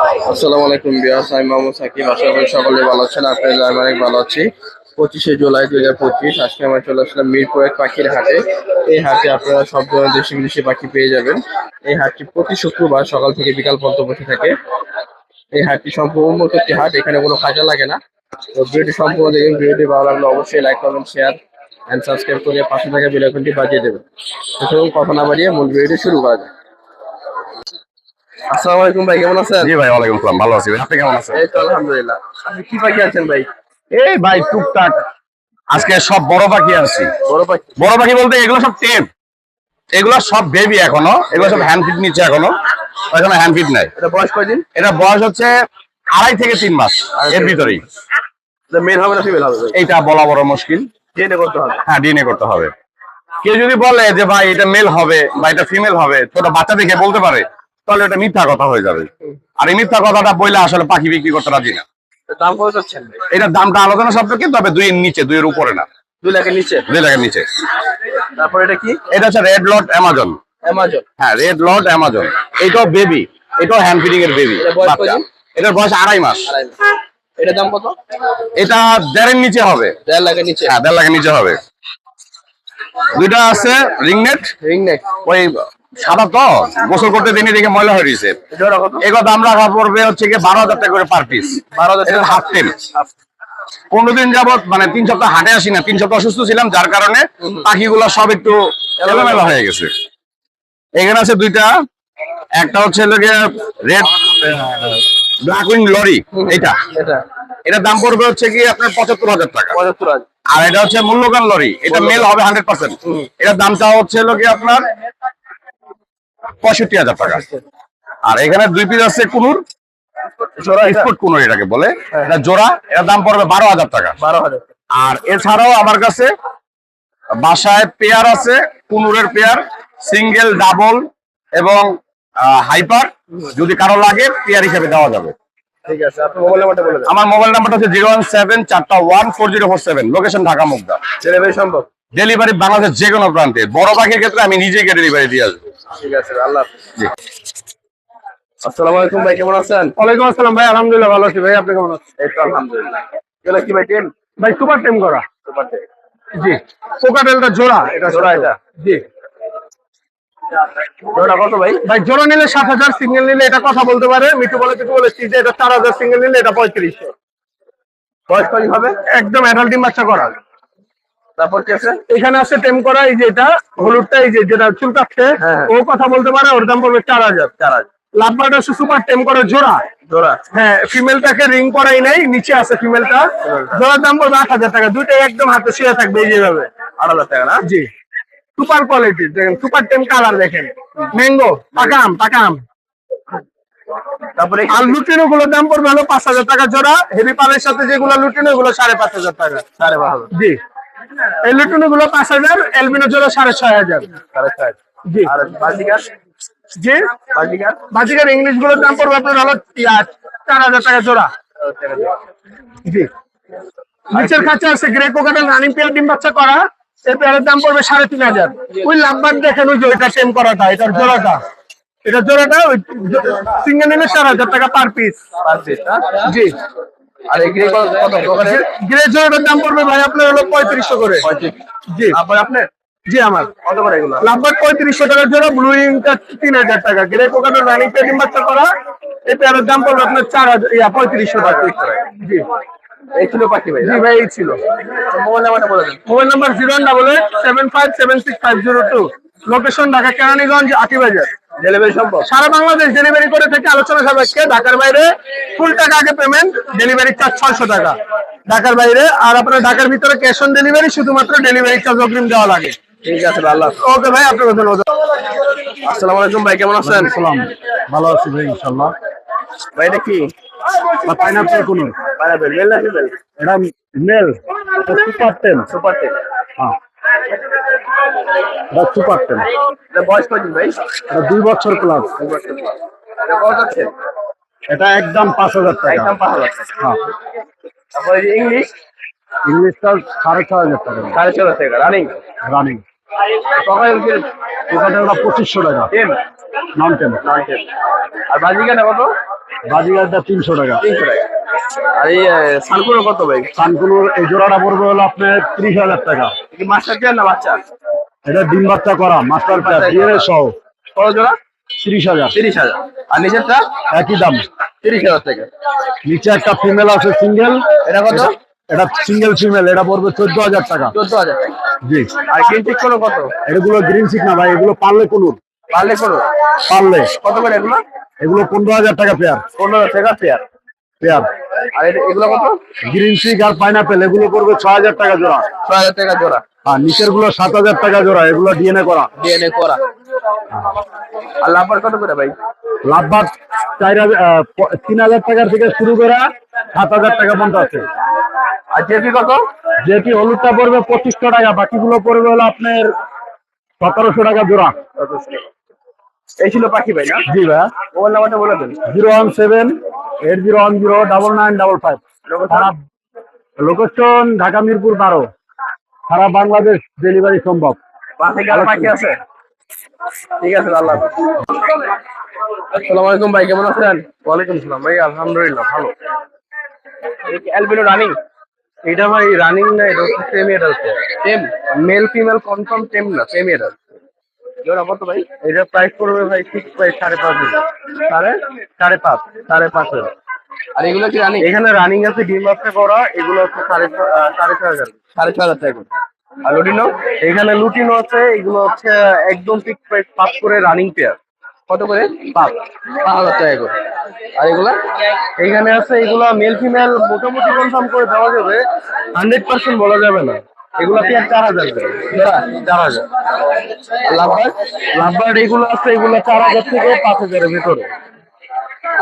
আসসালামু আলাইকুম বিয়াস, আমি মোহাম্মদ সাকিব। আশা করি সকলে ভালো আছেন আপনাদের আমি অনেক ভালো আছি। পঁচিশে জুলাই দুই হাজার পঁচিশ, আজকে আমরা চলে আসলাম মিরপুর এক পাখির হাটে। এই হাটে আপনারা সব ধরনের দেশি বিদেশি পাখি পেয়ে যাবেন। এই হাটটি প্রতি শুক্রবার সকাল থেকে বিকাল পর্যন্ত বসে থাকে। এই হাটটি সম্পূর্ণ একটি হাট, এখানে কোনো খাজা লাগে না। তো ভিডিওটি সম্পূর্ণ দেখবেন, ভিডিওটি ভালো লাগলে অবশ্যই লাইক করবেন শেয়ার অ্যান্ড সাবস্ক্রাইব করে পাশে থাকা বেল আইকনটি বাজিয়ে দেবেন। চলুন, কথা না বাড়িয়ে মূল ভিডিওটি শুরু করা যাক। আসসালামু আলাইকুম ভাই কেমন আছেন? জি ভাই ওয়ালাইকুম আসসালাম ভালো আছি ভাই। আপনি কেমন আছেন? এই তো আলহামদুলিল্লাহ। আপনি কি পাখি আছেন ভাই? এই ভাই টুকটাক। আজকে সব বড় পাখি আছি বড় পাখি? বড় পাখি বলতে এগুলো সব টেপ এগুলো সব বেবি এখনও। এগুলো সব হ্যান্ড ফিট নিচ্ছে এখনও। এখনও হ্যান্ড ফিট নাই। এটা বয়স কয়দিন? এটা বয়স হচ্ছে আড়াই থেকে তিন মাস। এর ভিতরেই। এটা মেল হবে না ফিমেল হবে এইটা বলা বড় মুশকিল। জেনে করতে হবে। হ্যাঁ ডিএনএ করতে হবে। কেউ যদি বলে যে ভাই এটা মেল হবে বা এটা ফিমেল হবে ছোট বাচ্চা দেখে বলতে পারে। তাহলে এটা মিথ্যা কথা হয়ে যাবে। আর এই মিথ্যা কথাটা বললে আসলে পাখি বিক্রি করতে রাজি না। এর দাম কত চাচ্ছেন? ভাই এটার দামটা আলোচনা সাপেক্ষে তবে দুইয়ের নিচে দুইয়ের উপরে না। দুই লাখের নিচে? দুই লাখের নিচে। তারপর এটা কি? এটা হচ্ছে রেড লট অ্যামাজন অ্যামাজন হ্যাঁ রেড লট অ্যামাজন এটাও বেবি এটাও হ্যান্ড ফিডিং এর বেবি এটা বয়স বাচ্চা। কয়দিন? এটার বয়স আড়াই মাস। এটার দাম কত? এটা দেড়ের নিচে হবে। দেড় লাখের নিচে? হ্যাঁ দেড় লাখের নিচে হবে। দুইটা আছে রিংনেট রিং নেক ওই সাদা তো গোসল করতে দিনে দেখে ময়লা হয়ে রয়েছে। এগুলো দাম রাখা পড়বে হচ্ছে কি বারো হাজার টাকা করে পার পিস বারো হাজার হাফ টেম পনেরো দিন যাবত মানে তিন সপ্তাহ হাটে আসি না তিন সপ্তাহ অসুস্থ ছিলাম যার কারণে পাখিগুলো সব একটু এলোমেলো হয়ে গেছে। এখানে আছে দুইটা একটা হচ্ছে রেড ব্ল্যাক উইং লরি এটা। এটা। এটার দাম পড়বে হচ্ছে কি আপনার পঁচাত্তর হাজার টাকা। পঁচাত্তর হাজার। আর এটা হচ্ছে মূল্যবান লরি এটা মেল হবে হান্ড্রেড পার্সেন্ট এটার দামটা হচ্ছে কি আপনার পঁয়ষট্টি হাজার টাকা। আর এখানে দুই পিস আছে কুনুর। জোড়া স্পোর্ট কুনুর এটাকে বলে। এটা জোড়া এটার দাম পড়বে বারো হাজার টাকা। বারো হাজার আর এছাড়াও আমার কাছে বাসায় পেয়ার আছে কুনুরের পেয়ার সিঙ্গেল ডাবল এবং হাইপার। যদি কারও লাগে পেয়ার হিসেবে দেওয়া যাবে। আমার মোবাইল নাম্বারটা হচ্ছে জিরো ওয়ান সেভেন চারটা one four zero four seven. Location Dhaka Mugda. সম্ভব? ডেলিভারি বাংলাদেশ যে কোনো প্রান্তে। বড় পাখির ক্ষেত্রে আমি নিজেকে ডেলিভারি দিয়ে আসব। ঠিক আছে আল্লাহ আসসালামু আলাইকুম ভাই কেমন আছেন? ওয়ালাইকুম আসসালাম ভাই আলহামদুলিল্লাহ ভালো আছি ভাই আপনি কেমন আছেন? এই তো আলহামদুলিল্লাহ। এগুলো কি ভাই ভাই সুপার টেম করা। সুপার জি। কোকাটেলটা জোড়া এটা জোড়া এটা? জি। জোড়া কত ভাই? ভাই জোড়া নিলে সাত হাজার সিঙ্গেল নিলে এটা কথা বলতে পারে। মিঠু বলে কিছু বলেছি যে এটা চার হাজার সিঙ্গেল নিলে এটা পঁয়ত্রিশশো। বয়স হবে? একদম অ্যাডাল্ট ডিম বাচ্চা করা। তারপর কি আছে? এখানে আছে টেম করা এই যে এটা হলুদটা এই যে যেটা চুলকাচ্ছে হ্যাঁ। ও কথা বলতে পারে ওর দাম পড়বে চার হাজার। চার হাজার। লাভবার্ড আছে সুপার টেম করা জোড়া। জোড়া। হ্যাঁ ফিমেলটাকে রিং করাই নেই নিচে আছে ফিমেলটা। জোড়ার দাম পড়বে আট হাজার টাকা দুইটাই একদম হাতে শুয়ে থাকবে এই যেভাবে। আট হাজার টাকা না? জি। সুপার কোয়ালিটি দেখেন সুপার টেম কালার দেখেন। ম্যাঙ্গো পাকাম পাকাম। তারপরে আর লুটিনো গুলোর দাম পড়বে হলো পাঁচ হাজার টাকা জোড়া। হেভি পালের সাথে যেগুলো লুটিনো এগুলো সাড়ে পাঁচ হাজার টাকা। সাড়ে হাজার। জি। এই গুলো পাঁচ হাজার এলবিনো জোড়া সাড়ে ছয় হাজার। জি। আর বাজিকার জি? বাজিকার বাজিকার ইংলিশগুলোর দাম পড়বে আপনার হলো চার হাজার টাকা জোড়া। জি। নিচের কাছে আছে গ্রে কোকাটেল রানিং পেয়ার ডিম বাচ্চা করা। এই পেয়ারের দাম পড়বে সাড়ে তিন হাজার। ওই লাভবার দেখেন ওই যে ওইটা সেম করাটা এটার জোড়াটা। এটা জোড়াটা ওই সিঙ্গেল নিলে চার হাজার টাকা পার পিস পার পিস জি। আর এগ্রি কত কত গ্রে জোড়াটার দাম পড়বে ভাই আপনার হলো পঁয়ত্রিশশো করে। জি। তারপর আপনি জি আমার। কত করে এগুলো? লাভবার পঁয়ত্রিশশো টাকার ব্লু ইংটা তিন হাজার টাকা। গ্রে রানিং বাচ্চা করা। এই পেয়ারের দাম পড়বে আপনার চার হাজার ইয়া পঁয়ত্রিশশো টাকা। জি। এই ছিল পাখি ভাই জি ভাই এই ছিল। মোবাইল নাম্বারটা বলে দেন। Mobile number zero double eight seven five seven six five zero two. Location Dhaka Keraniganj Atibazar delivery সম্ভব। সারা বাংলাদেশ ডেলিভারি করে থেকে আলোচনা সাপেক্ষে ঢাকার বাইরে ফুল টাকা আগে পেমেন্ট ডেলিভারি চার্জ ছয়শো টাকা। ঢাকার বাইরে আর আপনার ঢাকার ভিতরে ক্যাশ অন ডেলিভারি শুধুমাত্র ডেলিভারি চার্জ অগ্রিম দেওয়া লাগে। ঠিক আছে আল্লাহ ওকে ভাই আপনাকে ধন্যবাদ আসসালামু আলাইকুম ভাই কেমন আছেন? ভালো আছি ভাই ইনশাল্লাহ ভাই এটা কি? পাইনাপেল কোন পাইনাপেল মেল না ফিমেল এটা male super ten super ten হ্যাঁ। এটা সুপার টেন এটা বয়স কয়দিন ভাই? এটা দুই বছর প্লাস এটা একদম পাঁচ হাজার টাকা। একদম পাঁচ হাজার হ্যাঁ। ইংলিশ ইংলিশটা সাড়ে ছয় হাজার টাকা। সাড়ে ছ হাজার টাকা। রানিং পঁচিশশো টাকা। নন টেন আর বাজিকাটা কত? তিনশো টাকা। তিনশো টাকা। আর এই কত ভাই? এই জোড়াটা পড়বে হলো আপনার ত্রিশ হাজার টাকা। মাস্টার পেয়ার না বাচ্চা? এটা ডিম বাচ্চা করা মাস্টার প্লেয়ার ডিএনএ সহ। কত জোড়া? ত্রিশ হাজার। তিরিশ হাজার। আর নিচেরটা? একই দাম। তিরিশ হাজার টাকা নিচে একটা ফিমেল আছে সিঙ্গেল এটা কত? এটা সিঙ্গেল ফিমেল এটা পড়বে চোদ্দ হাজার টাকা। চোদ্দ হাজার জি। আর গ্রিন টিক কোনো কত? এগুলো গ্রিন চিক না ভাই এগুলো পারলে কোনুর। পারলে করো পারলে। কত করে এগুলো? এগুলো পনেরো হাজার টাকা পেয়ার পনেরো হাজার টাকা পেয়ার পেয়ার আর এগুলো কত? গ্রিন আর পাইনাপেল এগুলো পড়বে হাজার টাকা জোড়া। ছয় হাজার টাকা জোড়া। আর নিচেরগুলো সাত হাজার টাকা জোড়া এগুলো ডিএনএ করা। ডিএনএ করা। আর লাম্বার কত করে ভাই? চার হাজার তিন হাজার টাকার থেকে শুরু করে সাত হাজার টাকা পর্যন্ত আছে। আর জেপি কত? হলুদটা পড়বে পঁচিশশো টাকা বাকিগুলো পড়বে হলো আপনার সতেরোশো টাকা জোড়া। এই ছিল পাখি ভাই না? জি ভাই মোবাইল নাম্বারটা বলে দেন। Zero one seven eight zero one zero double nine double five location Dhaka Mirpur বারো। সারা বাংলাদেশ ডেলিভারি সম্ভব। আছে? ঠিক আছে আল্লাহ। আসসালামু আলাইকুম ভাই কেমন আছেন? ওয়ালাইকুম সালাম ভাই আলহামদুলিল্লাহ ভালো। অ্যালবিনো রানিং এটা ভাই রানিং না এটা হচ্ছে সেমি হচ্ছে টেম মেল ফিমেল কনফার্ম টেম না সেম এটা জোড়া কত ভাই? এটা প্রাইস পড়বে ভাই ঠিক প্রাইস সাড়ে পাঁচ সাড়ে? সাড়ে পাঁচ সাড়ে পাঁচ আর এগুলো কি রানিং এখানে রানিং আছে ডিম বাচ্চা করা এগুলো হচ্ছে সাড়ে সাড়ে ছয় হাজার। সাড়ে ছয় হাজার টাকা। আর লুটিনো? এখানে লুটিনো আছে এগুলো হচ্ছে একদম ফিক্স প্রাইস পাঁচ করে রানিং পেয়ার কত করে? পাঁচ। পাঁচ হাজার টাকা করে। আর এগুলা? এখানে আছে এগুলো মেল ফিমেল মোটামুটি কনফার্ম করে দেওয়া যাবে। হান্ড্রেড পার্সেন্ট বলা যাবে না। এগুলো চার হাজার চার হাজার। আর লাভবার্ড লাভবার্ড এগুলো আছে এগুলো চার হাজার থেকে পাঁচ হাজারের ভিতরে।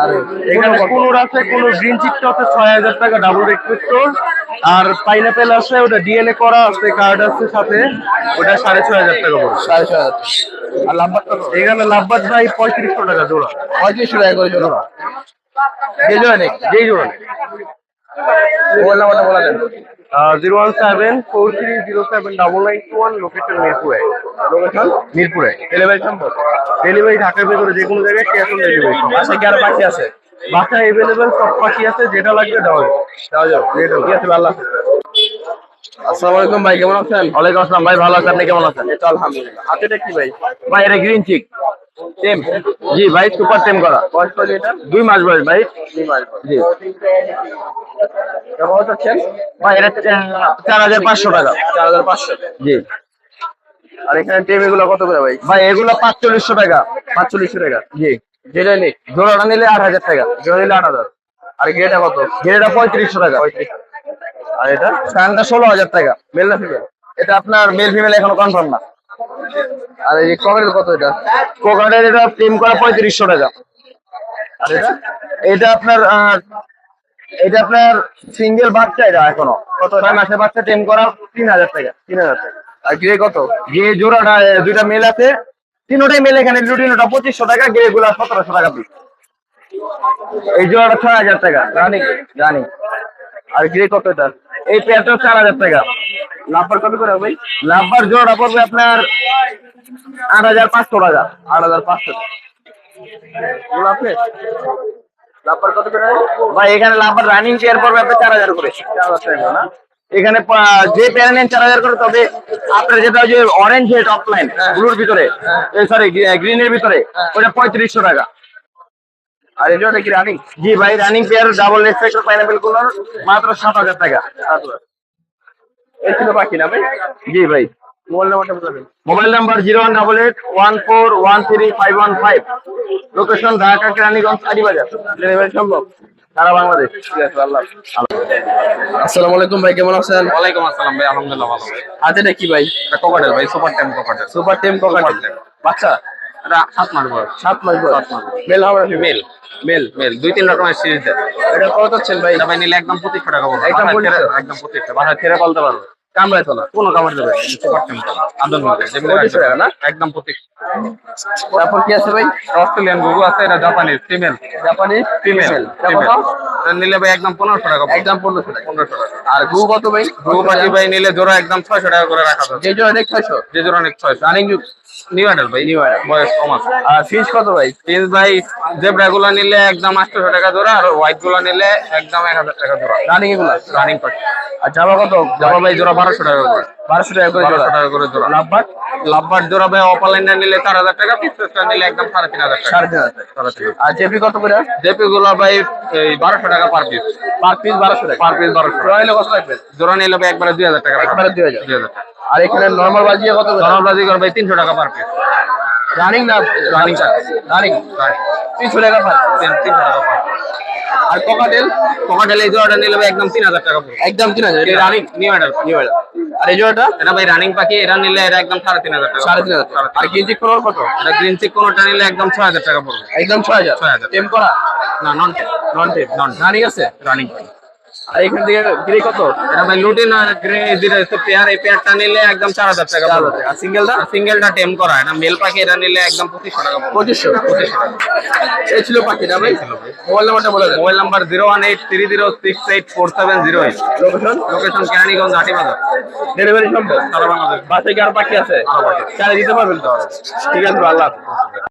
আর এখানে কোনোর আছে কোনো গ্রিন চিপটা আছে ছয় হাজার টাকা ডাবল আর পাইনাপেল আছে ওটা ডিএনএ করা আছে কার্ড আছে সাথে ওটা সাড়ে ছয় হাজার টাকা পড়বে। সাড়ে ছয় হাজার। আর এখানে লাভবাদ ভাই পঁয়ত্রিশশো টাকা জোড়া। পঁয়ত্রিশশো টাকা করে জোড়া। যে জোড়া। নেই যেই জোড়া মোবাইল নাম্বারটা বলে দেন। Zero one seven four three zero seven double nine two one location মিরপুরে। লোকেশন? মিরপুরে। ডেলিভারি সম্ভব। ডেলিভারি ঢাকার ভিতরে যে কোনো জায়গায় ক্যাশ অন ডেলিভারি আচ্ছা কি আরও বাকি আছে? বাসা এভেলেবেল সব পাখি আছে যেটা লাগবে দেওয়া যাবে। দেওয়া যাবে। ঠিক আছে আল্লাহ আসসালামু আলাইকুম ভাই কেমন আছেন? ওয়ালাইকুম আসসালাম ভাই ভালো আছেন আপনি কেমন আছেন? এই তো আলহামদুলিল্লাহ। হাতেটা কি ভাই। ভাই এটা গ্রিন চিক টেম জি ভাই সুপার টেম করা। বয়স কত এটা? দুই মাস বয়স ভাই। দুই মাস জি। ভাই এটা চার হাজার পাঁচশো টাকা। চার হাজার পাঁচশো। জি। আর এখানে টেম এগুলো কত করে ভাই? ভাই এগুলো পাঁচচল্লিশশো টাকা। পাঁচচল্লিশশো টাকা? জি। যেটা নেই? জোড়াটা নিলে আট হাজার টাকা। জোড়া নিলে আট হাজার। আর গেটা কত? এটা পঁয়ত্রিশশো টাকা। আর এটা? ফ্যানটা ষোলো হাজার টাকা। মেল না ফিমেল? এটা আপনার মেল ফিমেল এখনও কনফার্ম না। আর এই কমের কত এটা? কোকাটের এটা টেম করা পঁয়ত্রিশশো টাকা। আর এটা? এটা আপনার এটা আপনার সিঙ্গেল বাচ্চা এটা এখনও। কত ছয় মাসের বাচ্চা টেম করা তিন হাজার টাকা তিন হাজার টাকা। আর গ্রে কত? যে জোড়াটা দুইটা মেল আছে। তিনোটাই মেল এখানে লুটিনোটা পঁচিশশো টাকা গে গুলা সতেরোশো টাকা পিস এই জোড়াটা ছয় হাজার টাকা। রানি? রানি। আর গ্রে কত এটা? এই পেয়ারটা চার হাজার টাকা। নাম্বার কত করে ভাই লাভবার জোড়াটা পড়বে আপনার আট হাজার পাঁচশো টাকা। আট হাজার পাঁচশো। এগুলো ভাই এখানে লাভবার রানিং চেয়ার পড়বে আপনার চার হাজার করে। এখানে যে প্যারা নেন চার হাজার করে তবে আপনার যেটা ওই যে অরেঞ্জ হেড অফলাইন ব্লুর ভিতরে সরি গ্রিনের ভিতরে ওটা পঁয়ত্রিশশো টাকা। আর জন্য কি রানিং জি ভাই রানিং পেয়ার ডাবল রেসপেক্টর পাইনাপেলগুলোর মাত্র সাত হাজার টাকা। এই ছিল বাকি না ভাই? জি ভাই। মোবাইল নাম্বারটা বলবেন mobile number zero one double eight one four one three five one five. Location Dhaka Keraniganj Aribazar delivery সম্ভব। সারা বাংলাদেশ। ঠিক আছে আল্লাহ আসসালামু আলাইকুম ভাই কেমন আছেন? ওয়ালাইকুম আসসালাম ভাই আলহামদুলিল্লাহ ভালো ভাই হাতেটা কি ভাই? এটা কোকাটেল ভাই সুপার টেম কোকাটেল সুপার টেম কোকাটেল বাচ্চা? এটা সাত মাস বয়স। সাত মাস বয়স। মেল হবে মেল মেল মেল দুই তিন রকমের সিরিজ এটা কত চাচ্ছেন ভাই? এটা ভাই নিলে একদম পঁচিশশো টাকা পড়বে একদম বাসায় 2500 ছেড়ে- একদম পঁচিশশো বাসায় ছেড়ে পালতে পারবে। কামড়ায় তো না কোনো কামড় দেবে না, সুপার টেম আদর হবে যেগুলো 2500 টাকা না? একদম তারপর কি আছে ভাই? অস্ট্রেলিয়ান গরু আছে এটা জাপানি ফিমেল জাপানি? ফিমেল নিলে ভাই একদম পনেরোশো টাকা একদম পনেরোশো টাকা। পনেরোশো টাকা। আর গু কত ভাই? গু পাখি ভাই নিলে জোড়া একদম ছয়শো টাকা করে রাখা যাবে। যে জোড়া অনেক ছয়শো। যে জোড়া অনেক ছয়শো। রানিং নিউ অ্যাডাল ভাই। বয়স কম আছে। আর ফিস কত ভাই? পিস ভাই জেব্রা গুলা নিলে একদম আটশোশো টাকা জোড়া আর হোয়াইটগুলা নিলে একদম এক হাজার টাকা জোড়া। রানিং এগুলা? রানিং আর জামা কত? জামা ভাই জোড়া বারোশো টাকা করে। বারোশো টাকা করে জোড়া? টাকা করে জোড়া। লাভবার লাভবার জোড়া ভাই অপালাইনটা নিলে চার হাজার টাকা পিসটা নিলে একদম সাড়ে তিন হাজার সাড়ে তিন হাজার টাকা। সাড়ে তিন হাজার। আর জেপি কত করে? জেপি গুলা ভাই এই বারোশো টাকা পার পিস পার পিস বারোশো টাকা। পার পিস বারোশো জোড়া নিলে কত লাগবে? জোড়া নিলে ভাই একবারে দুই হাজার টাকা। একবারে দুই হাজার। দুই হাজার টাকা। আর এখানে নর্মাল বাজিয়ে কত নরমাল বাজিগর ভাই তিনশো টাকা পার পিস রানিং না রানিং রানিং তিনশো টাকা পার তিনশো টাকা পার আর কোকাটেল কোকাটেল এই জোড়াটা নিলে ভাই একদম তিন হাজার টাকা পড়বে। একদম তিন হাজার রানিং নিউ অ্যাডাল নিউ হাজার আর এই জোড়াটা? এটা ভাই রানিং পাখি এটা নিলে এটা একদম সাড়ে তিন হাজার টাকা সাড়ে তিন হাজার। আর গেঞ্জি কোনোর কত? এটা গ্রিন চিক কোনোটা নিলে একদম ছয় হাজার টাকা পড়বে। একদম ছয় হাজার। ছয় হাজার। টেম করা? না non non tame non running আছে? রানিং আর এখান থেকে গ্রে কত? এটা ভাই লুটিন আর গ্রে যেটা হচ্ছে পেয়ার এই পেয়ারটা নিলে একদম চার হাজার টাকা পড়বে। আর সিঙ্গেলটা সিঙ্গেলটা টেম করা এটা মেল পাখি এটা নিলে একদম পঁচিশশো টাকা পঁচিশশো? পঁচিশশো এই ছিল পাখিটা ভাই। মোবাইল নাম্বারটা বলে mobile number zero one eight three zero six eight four seven zero eight. Location? Location Keraniganj Ati Bazar delivery সম্ভব? সারা বাংলাদেশ। বাসায় কি আর পাখি আছে? দিতে পারবেন তো? ঠিক আছে আল্লাহ।